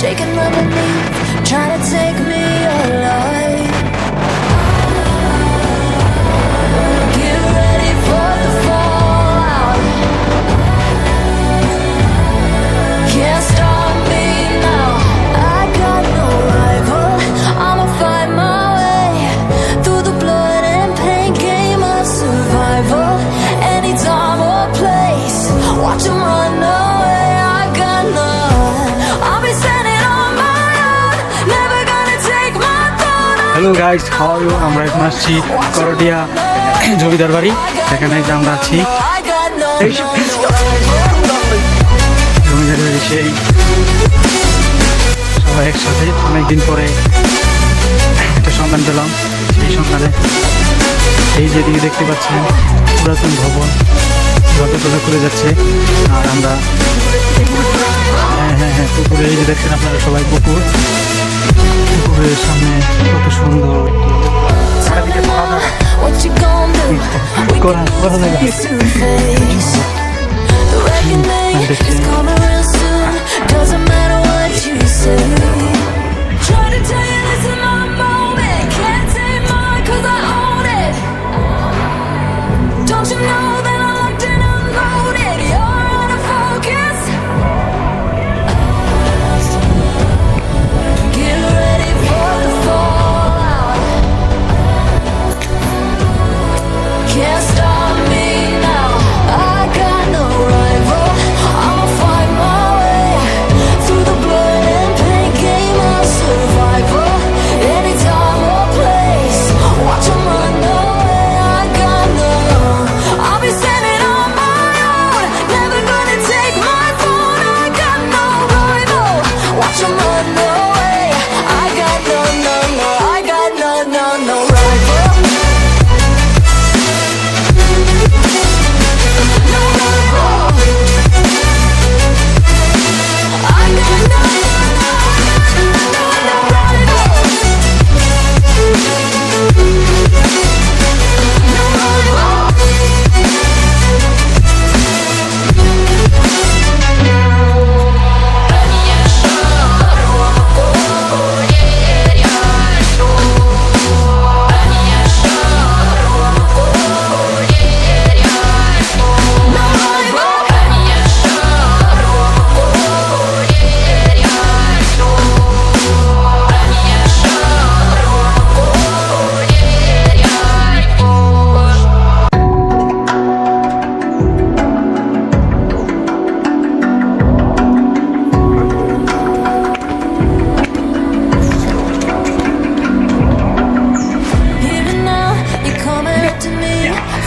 shaking underneath hello guys how আমরা এখন আসছি করডিয়া জমিদার বাড়ি। সেখানে আমরা আছি। জমিদার বাড়ি সেই। সবাই একসাথে অনেকদিন পরে একটা সন্ধান পেলাম। সেই সন্ধানে এই যেদিকে দেখতে পাচ্ছেন, পুরাতন ভবন। যতগুলো করে যাচ্ছে। আর আমরা হ্যাঁ হ্যাঁ হ্যাঁ পুকুরে এই যে দেখছেন আপনারা সবাই পুকুর। পুকুরের সামনে কত সুন্দর চারিদিকে ফাঁকা। What you gonna do? We করা করা যাবে face to face. The reckoning দেখছি।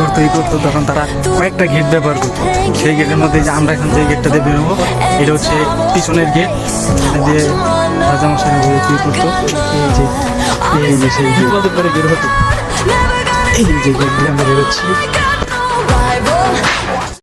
করতো ই করতো, তখন তারা কয়েকটা গেট ব্যবহার করতো। সেই গেটের মধ্যে যে আমরা এখান থেকে গেটটাতে বেরোবো, এটা হচ্ছে পিছনের গেট এখানে যে রাজা মশাই কি করতো। এই যে সেই গেট করে বের হতো এই যে গেটগুলি আমরা বেরোচ্ছি।